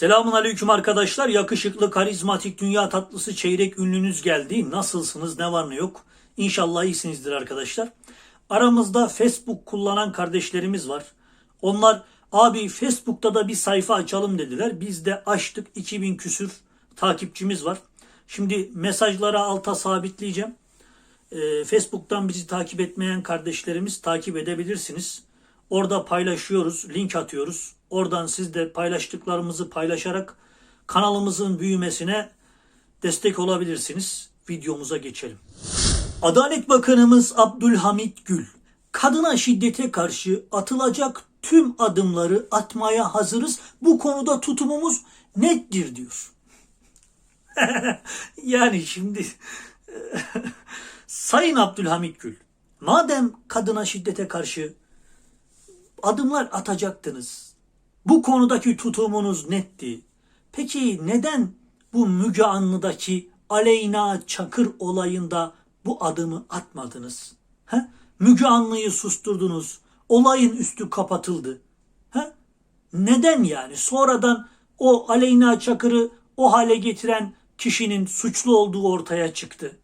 Selamun aleyküm arkadaşlar. Yakışıklı, karizmatik, dünya tatlısı çeyrek ünlünüz geldi. Nasılsınız? Ne var ne yok? İnşallah iyisinizdir arkadaşlar. Aramızda Facebook kullanan kardeşlerimiz var. Onlar abi Facebook'ta da bir sayfa açalım dediler. Biz de açtık. 2000 küsür takipçimiz var. Şimdi mesajlara alta sabitleyeceğim. Ee, Facebook'tan bizi takip etmeyen kardeşlerimiz takip edebilirsiniz. Orada paylaşıyoruz, link atıyoruz. Oradan siz de paylaştıklarımızı paylaşarak kanalımızın büyümesine destek olabilirsiniz. Videomuza geçelim. Adalet Bakanımız Abdülhamit Gül, kadına şiddete karşı atılacak tüm adımları atmaya hazırız. Bu konuda tutumumuz nettir diyor. yani şimdi Sayın Abdülhamit Gül, madem kadına şiddete karşı adımlar atacaktınız, bu konudaki tutumunuz netti. Peki neden bu Müge Anlı'daki Aleyna Çakır olayında bu adımı atmadınız? He? Müge Anlı'yı susturdunuz, olayın üstü kapatıldı. He? Neden yani? Sonradan o Aleyna Çakır'ı o hale getiren kişinin suçlu olduğu ortaya çıktı.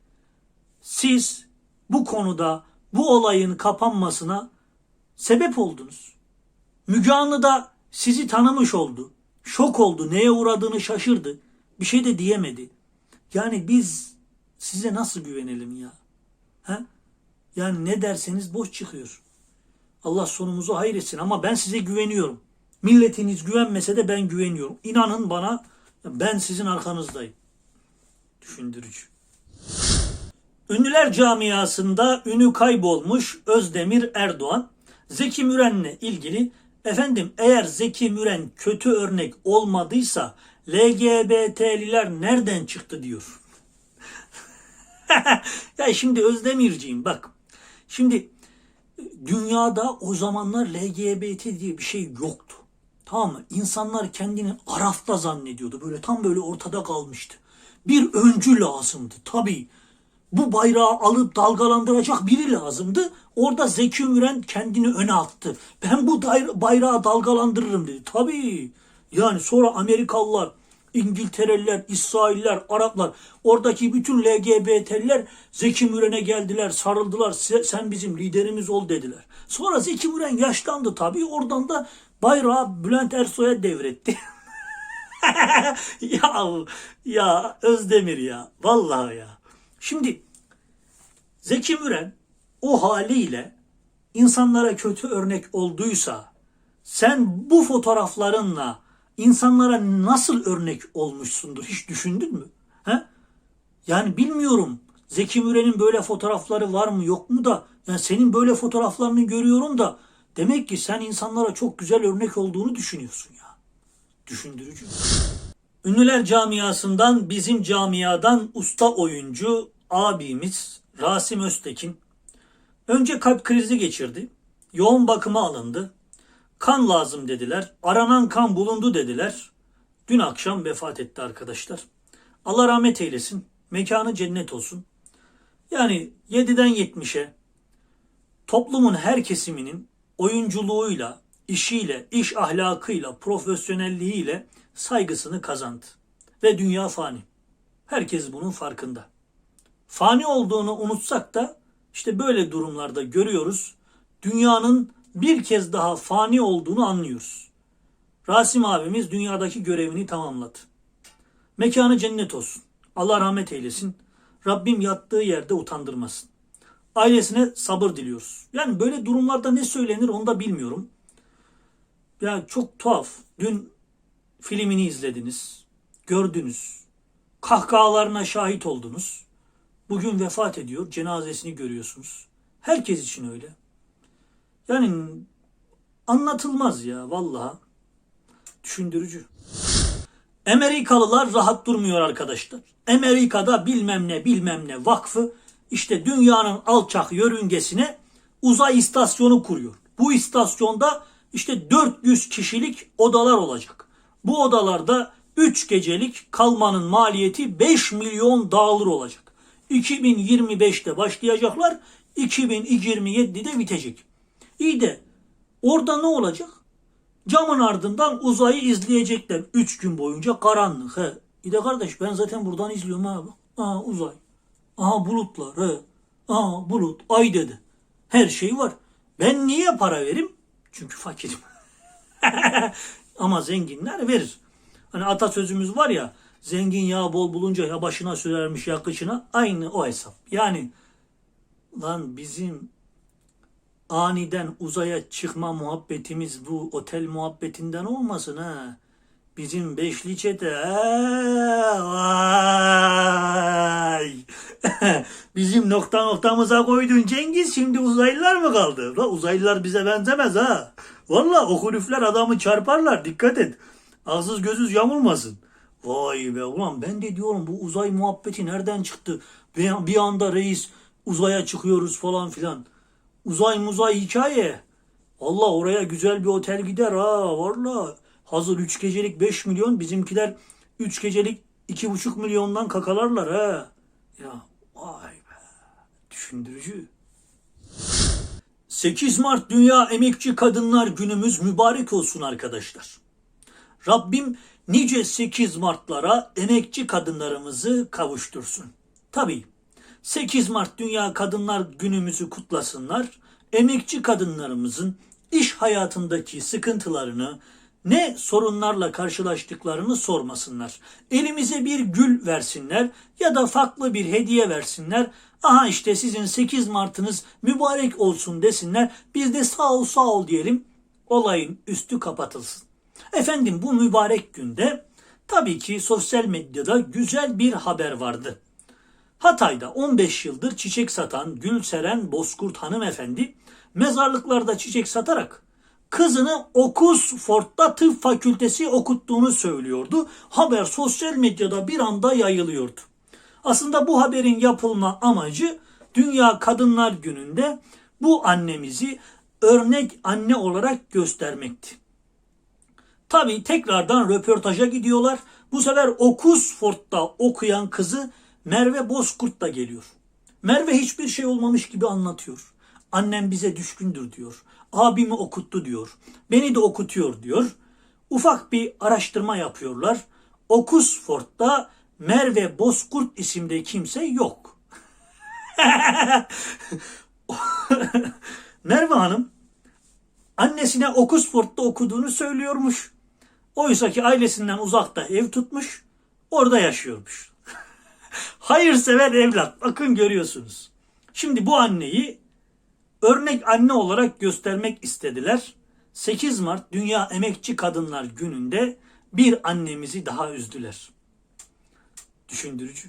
Siz bu konuda bu olayın kapanmasına sebep oldunuz. Müge Anlı da sizi tanımış oldu. Şok oldu. Neye uğradığını şaşırdı. Bir şey de diyemedi. Yani biz size nasıl güvenelim ya? He? Yani ne derseniz boş çıkıyor. Allah sonumuzu hayretsin ama ben size güveniyorum. Milletiniz güvenmese de ben güveniyorum. İnanın bana ben sizin arkanızdayım. Düşündürücü. Ünlüler camiasında ünü kaybolmuş Özdemir Erdoğan, Zeki Müren'le ilgili efendim eğer Zeki Müren kötü örnek olmadıysa LGBT'liler nereden çıktı diyor. ya şimdi Özdemirciğim bak. Şimdi dünyada o zamanlar LGBT diye bir şey yoktu. Tamam mı? İnsanlar kendini Araf'ta zannediyordu. Böyle tam böyle ortada kalmıştı. Bir öncü lazımdı. Tabii bu bayrağı alıp dalgalandıracak biri lazımdı. Orada Zeki Müren kendini öne attı. Ben bu bayrağı dalgalandırırım dedi. Tabii. Yani sonra Amerikalılar, İngiltereliler, İsrailler, Araplar, oradaki bütün LGBT'liler Zeki Müren'e geldiler, sarıldılar. Sen bizim liderimiz ol dediler. Sonra Zeki Müren yaşlandı tabii. Oradan da bayrağı Bülent Ersoy'a devretti. ya ya Özdemir ya. Vallahi ya. Şimdi Zeki Müren o haliyle insanlara kötü örnek olduysa sen bu fotoğraflarınla insanlara nasıl örnek olmuşsundur hiç düşündün mü? He? Yani bilmiyorum Zeki Müren'in böyle fotoğrafları var mı yok mu da yani senin böyle fotoğraflarını görüyorum da demek ki sen insanlara çok güzel örnek olduğunu düşünüyorsun ya. Düşündürücü. Ünlüler camiasından bizim camiadan usta oyuncu abimiz Rasim Öztekin önce kalp krizi geçirdi. Yoğun bakıma alındı. Kan lazım dediler. Aranan kan bulundu dediler. Dün akşam vefat etti arkadaşlar. Allah rahmet eylesin. Mekanı cennet olsun. Yani 7'den 70'e toplumun her kesiminin oyunculuğuyla, işiyle, iş ahlakıyla, profesyonelliğiyle saygısını kazandı. Ve dünya fani. Herkes bunun farkında. Fani olduğunu unutsak da işte böyle durumlarda görüyoruz. Dünyanın bir kez daha fani olduğunu anlıyoruz. Rasim abimiz dünyadaki görevini tamamladı. Mekanı cennet olsun. Allah rahmet eylesin. Rabbim yattığı yerde utandırmasın. Ailesine sabır diliyoruz. Yani böyle durumlarda ne söylenir onu da bilmiyorum. Yani çok tuhaf. Dün filmini izlediniz, gördünüz, kahkahalarına şahit oldunuz. Bugün vefat ediyor, cenazesini görüyorsunuz. Herkes için öyle. Yani anlatılmaz ya vallahi. Düşündürücü. Amerikalılar rahat durmuyor arkadaşlar. Amerika'da bilmem ne bilmem ne vakfı işte dünyanın alçak yörüngesine uzay istasyonu kuruyor. Bu istasyonda işte 400 kişilik odalar olacak. Bu odalarda 3 gecelik kalmanın maliyeti 5 milyon dolar olacak. 2025'te başlayacaklar, 2027'de bitecek. İyi de orada ne olacak? Camın ardından uzayı izleyecekler. Üç gün boyunca karanlık. He. İyi de kardeş ben zaten buradan izliyorum abi. Aha uzay. Aha bulutlar. He. Aha bulut. Ay dedi. Her şey var. Ben niye para verim? Çünkü fakirim. Ama zenginler verir. Hani atasözümüz var ya zengin yağ bol bulunca ya başına sürermiş ya kışına aynı o hesap. Yani lan bizim aniden uzaya çıkma muhabbetimiz bu otel muhabbetinden olmasın ha. Bizim beşli çete vay. Bizim nokta noktamıza koydun Cengiz şimdi uzaylılar mı kaldı? La uzaylılar bize benzemez ha. Valla o kulüfler adamı çarparlar dikkat et. Ağzız gözüz yamulmasın. Vay be ulan ben de diyorum bu uzay muhabbeti nereden çıktı? Bir, anda reis uzaya çıkıyoruz falan filan. Uzay muzay hikaye. Allah oraya güzel bir otel gider ha valla. Hazır 3 gecelik 5 milyon bizimkiler 3 gecelik 2,5 milyondan kakalarlar ha. Ya vay be düşündürücü. 8 Mart Dünya Emekçi Kadınlar Günümüz mübarek olsun arkadaşlar. Rabbim nice 8 Mart'lara emekçi kadınlarımızı kavuştursun. Tabii 8 Mart Dünya Kadınlar Günümüzü kutlasınlar. Emekçi kadınlarımızın iş hayatındaki sıkıntılarını, ne sorunlarla karşılaştıklarını sormasınlar. Elimize bir gül versinler ya da farklı bir hediye versinler. Aha işte sizin 8 Mart'ınız mübarek olsun desinler. Biz de sağ ol sağ ol diyelim. Olayın üstü kapatılsın. Efendim bu mübarek günde tabii ki sosyal medyada güzel bir haber vardı. Hatay'da 15 yıldır çiçek satan Gülseren Bozkurt hanımefendi mezarlıklarda çiçek satarak kızını Oxford'da tıp fakültesi okuttuğunu söylüyordu. Haber sosyal medyada bir anda yayılıyordu. Aslında bu haberin yapılma amacı Dünya Kadınlar Günü'nde bu annemizi örnek anne olarak göstermekti. Tabii tekrardan röportaja gidiyorlar. Bu sefer Oxford'da okuyan kızı Merve Bozkurt da geliyor. Merve hiçbir şey olmamış gibi anlatıyor. Annem bize düşkündür diyor. Abimi okuttu diyor. Beni de okutuyor diyor. Ufak bir araştırma yapıyorlar. Oxford'da Merve Bozkurt isimde kimse yok. Merve Hanım annesine Oxford'da okuduğunu söylüyormuş. Oysa ki ailesinden uzakta ev tutmuş, orada yaşıyormuş. Hayırsever evlat. Bakın görüyorsunuz. Şimdi bu anneyi örnek anne olarak göstermek istediler. 8 Mart Dünya Emekçi Kadınlar Günü'nde bir annemizi daha üzdüler. Düşündürücü.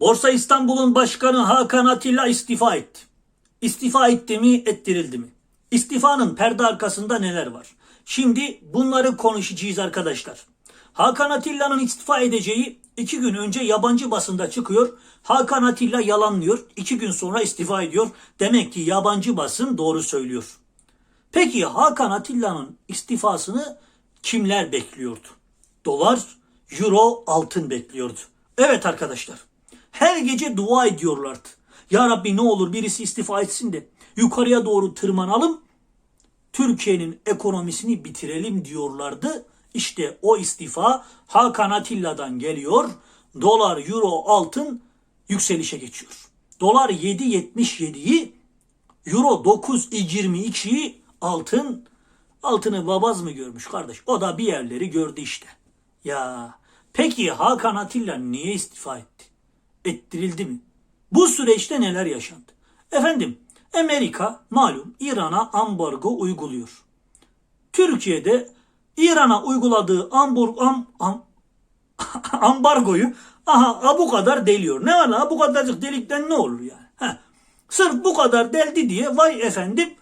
Borsa İstanbul'un başkanı Hakan Atilla istifa etti. İstifa etti mi, ettirildi mi? İstifanın perde arkasında neler var? Şimdi bunları konuşacağız arkadaşlar. Hakan Atilla'nın istifa edeceği iki gün önce yabancı basında çıkıyor. Hakan Atilla yalanlıyor. İki gün sonra istifa ediyor. Demek ki yabancı basın doğru söylüyor. Peki Hakan Atilla'nın istifasını kimler bekliyordu? Dolar, euro, altın bekliyordu. Evet arkadaşlar. Her gece dua ediyorlardı. Ya Rabbi ne olur birisi istifa etsin de yukarıya doğru tırmanalım. Türkiye'nin ekonomisini bitirelim diyorlardı. İşte o istifa Hakan Atilla'dan geliyor. Dolar, euro, altın yükselişe geçiyor. Dolar 7.77'yi, euro 9.22'yi altın altını babaz mı görmüş kardeş? O da bir yerleri gördü işte. Ya peki Hakan Atilla niye istifa etti? Ettirildi mi? Bu süreçte neler yaşandı? Efendim Amerika malum İran'a ambargo uyguluyor. Türkiye'de İran'a uyguladığı ambur, am, am, ambargoyu aha bu kadar deliyor. Ne var lan bu kadarcık delikten ne olur yani? Heh. Sırf bu kadar deldi diye vay efendim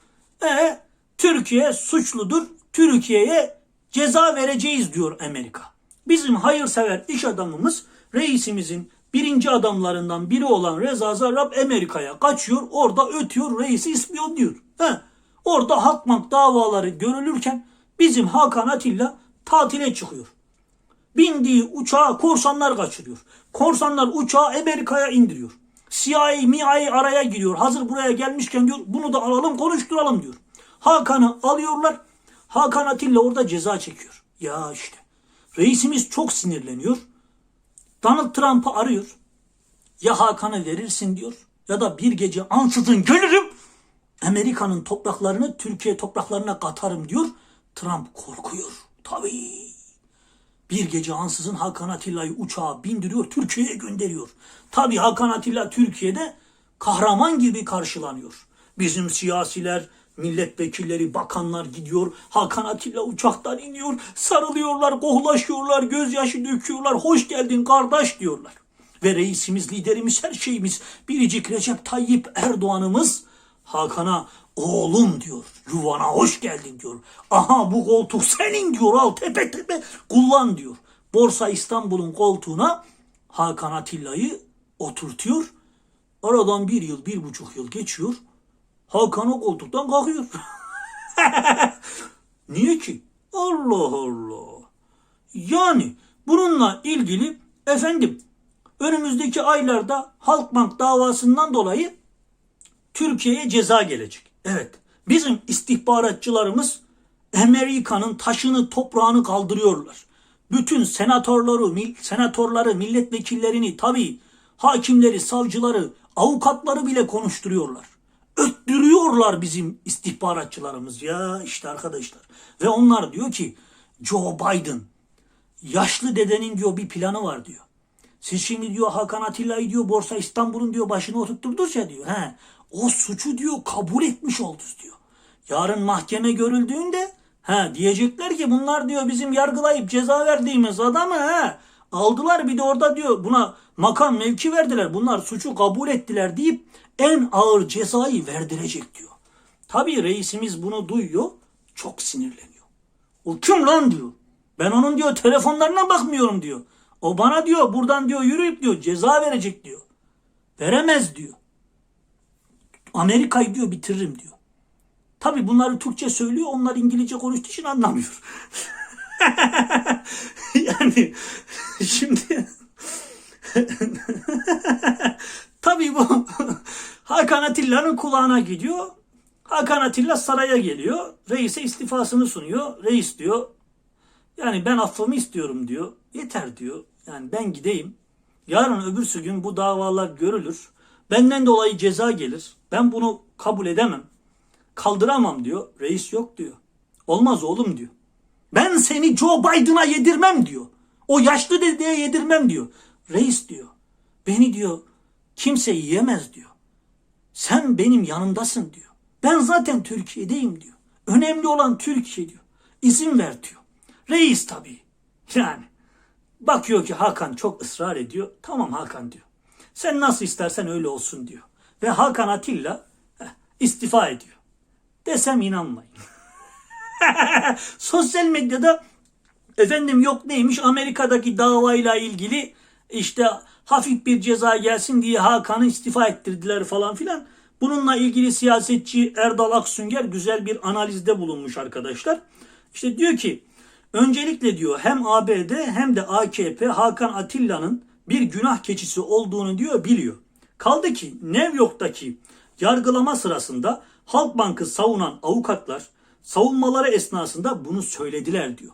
e, Türkiye suçludur. Türkiye'ye ceza vereceğiz diyor Amerika. Bizim hayırsever iş adamımız reisimizin birinci adamlarından biri olan Reza Zarrab Amerika'ya kaçıyor. Orada ötüyor reisi ispiyon diyor. He. Orada hakmak davaları görülürken bizim Hakan Atilla tatile çıkıyor. Bindiği uçağı korsanlar kaçırıyor. Korsanlar uçağı Amerika'ya indiriyor. CIA, MIA araya giriyor. Hazır buraya gelmişken diyor bunu da alalım konuşturalım diyor. Hakan'ı alıyorlar. Hakan Atilla orada ceza çekiyor. Ya işte. Reisimiz çok sinirleniyor. Donald Trump'ı arıyor. Ya Hakan'ı verirsin diyor ya da bir gece ansızın gelirim Amerika'nın topraklarını Türkiye topraklarına katarım diyor. Trump korkuyor. Tabii. Bir gece ansızın Hakan Atilla'yı uçağa bindiriyor, Türkiye'ye gönderiyor. Tabii Hakan Atilla Türkiye'de kahraman gibi karşılanıyor. Bizim siyasiler, milletvekilleri, bakanlar gidiyor. Hakan Atilla uçaktan iniyor, sarılıyorlar, kohlaşıyorlar, gözyaşı döküyorlar. Hoş geldin kardeş diyorlar. Ve reisimiz, liderimiz, her şeyimiz biricik Recep Tayyip Erdoğan'ımız Hakan'a oğlum diyor. Yuvana hoş geldin diyor. Aha bu koltuk senin diyor. Al tepe tepe kullan diyor. Borsa İstanbul'un koltuğuna Hakan Atilla'yı oturtuyor. Aradan bir yıl, bir buçuk yıl geçiyor. Hakan o koltuktan kalkıyor. Niye ki? Allah Allah. Yani bununla ilgili efendim önümüzdeki aylarda Halkbank davasından dolayı Türkiye'ye ceza gelecek. Evet. Bizim istihbaratçılarımız Amerika'nın taşını toprağını kaldırıyorlar. Bütün senatörleri, senatörleri, milletvekillerini tabii hakimleri, savcıları, avukatları bile konuşturuyorlar. Öttürüyorlar bizim istihbaratçılarımız ya işte arkadaşlar. Ve onlar diyor ki Joe Biden yaşlı dedenin diyor bir planı var diyor. Siz şimdi diyor Hakan Atilla'yı diyor Borsa İstanbul'un diyor başına oturtturdunuz ya diyor. He, o suçu diyor kabul etmiş oldunuz diyor. Yarın mahkeme görüldüğünde he, diyecekler ki bunlar diyor bizim yargılayıp ceza verdiğimiz adamı he, aldılar bir de orada diyor buna makam mevki verdiler. Bunlar suçu kabul ettiler deyip en ağır cezayı verdirecek diyor. Tabii reisimiz bunu duyuyor çok sinirleniyor. O kim lan diyor. Ben onun diyor telefonlarına bakmıyorum diyor. O bana diyor buradan diyor yürüyüp diyor ceza verecek diyor. Veremez diyor. Amerika'yı diyor bitiririm diyor. Tabi bunları Türkçe söylüyor onlar İngilizce konuştuğu için anlamıyor. yani şimdi tabi bu Hakan Atilla'nın kulağına gidiyor. Hakan Atilla saraya geliyor. Reis'e istifasını sunuyor. Reis diyor yani ben affımı istiyorum diyor. Yeter diyor. Yani ben gideyim. Yarın öbürsü gün bu davalar görülür. Benden dolayı ceza gelir. Ben bunu kabul edemem. Kaldıramam diyor. Reis yok diyor. Olmaz oğlum diyor. Ben seni Joe Biden'a yedirmem diyor. O yaşlı dedeye yedirmem diyor. Reis diyor. Beni diyor kimse yiyemez diyor. Sen benim yanımdasın diyor. Ben zaten Türkiye'deyim diyor. Önemli olan Türkiye diyor. İzin ver diyor. Reis tabii. Yani bakıyor ki Hakan çok ısrar ediyor. Tamam Hakan diyor. Sen nasıl istersen öyle olsun diyor. Ve Hakan Atilla heh, istifa ediyor. Desem inanmayın. Sosyal medyada efendim yok neymiş Amerika'daki davayla ilgili işte hafif bir ceza gelsin diye Hakan'ı istifa ettirdiler falan filan. Bununla ilgili siyasetçi Erdal Aksünger güzel bir analizde bulunmuş arkadaşlar. İşte diyor ki öncelikle diyor hem ABD hem de AKP Hakan Atilla'nın bir günah keçisi olduğunu diyor biliyor. Kaldı ki New York'taki yargılama sırasında Halkbank'ı savunan avukatlar savunmaları esnasında bunu söylediler diyor.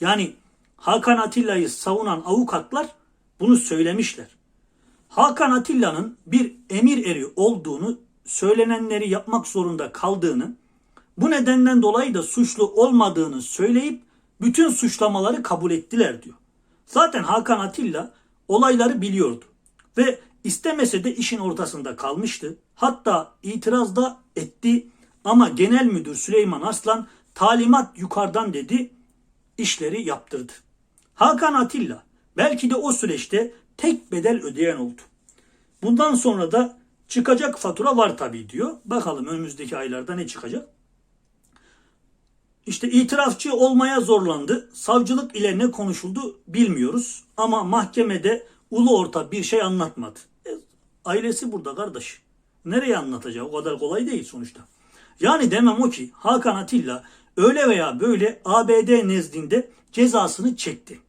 Yani Hakan Atilla'yı savunan avukatlar bunu söylemişler. Hakan Atilla'nın bir emir eri olduğunu, söylenenleri yapmak zorunda kaldığını, bu nedenden dolayı da suçlu olmadığını söyleyip bütün suçlamaları kabul ettiler diyor. Zaten Hakan Atilla olayları biliyordu ve istemese de işin ortasında kalmıştı. Hatta itiraz da etti ama genel müdür Süleyman Aslan talimat yukarıdan dedi, işleri yaptırdı. Hakan Atilla belki de o süreçte tek bedel ödeyen oldu. Bundan sonra da çıkacak fatura var tabii diyor. Bakalım önümüzdeki aylarda ne çıkacak? İşte itirafçı olmaya zorlandı. Savcılık ile ne konuşuldu bilmiyoruz. Ama mahkemede ulu orta bir şey anlatmadı. E, ailesi burada kardeş. Nereye anlatacak? O kadar kolay değil sonuçta. Yani demem o ki Hakan Atilla öyle veya böyle ABD nezdinde cezasını çekti.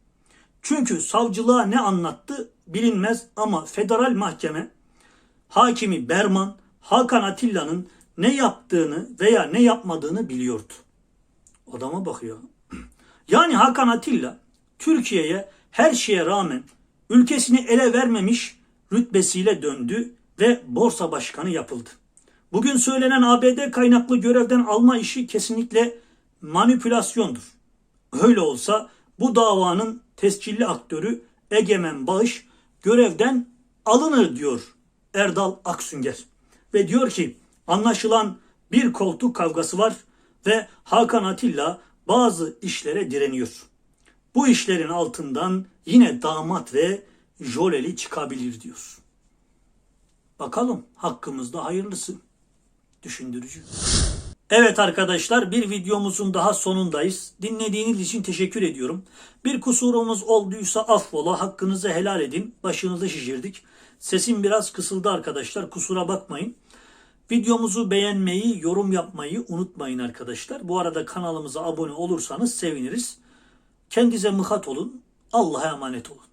Çünkü savcılığa ne anlattı bilinmez ama federal mahkeme hakimi Berman Hakan Atilla'nın ne yaptığını veya ne yapmadığını biliyordu. Adama bakıyor. Yani Hakan Atilla Türkiye'ye her şeye rağmen ülkesini ele vermemiş rütbesiyle döndü ve borsa başkanı yapıldı. Bugün söylenen ABD kaynaklı görevden alma işi kesinlikle manipülasyondur. Öyle olsa bu davanın tescilli aktörü Egemen Bağış görevden alınır diyor Erdal Aksünger. Ve diyor ki anlaşılan bir koltuk kavgası var ve Hakan Atilla bazı işlere direniyor. Bu işlerin altından yine damat ve joleli çıkabilir diyor. Bakalım hakkımızda hayırlısı. Düşündürücü. Evet arkadaşlar bir videomuzun daha sonundayız. Dinlediğiniz için teşekkür ediyorum. Bir kusurumuz olduysa affola hakkınızı helal edin. Başınızı şişirdik. Sesim biraz kısıldı arkadaşlar kusura bakmayın. Videomuzu beğenmeyi, yorum yapmayı unutmayın arkadaşlar. Bu arada kanalımıza abone olursanız seviniriz. Kendinize mıhat olun. Allah'a emanet olun.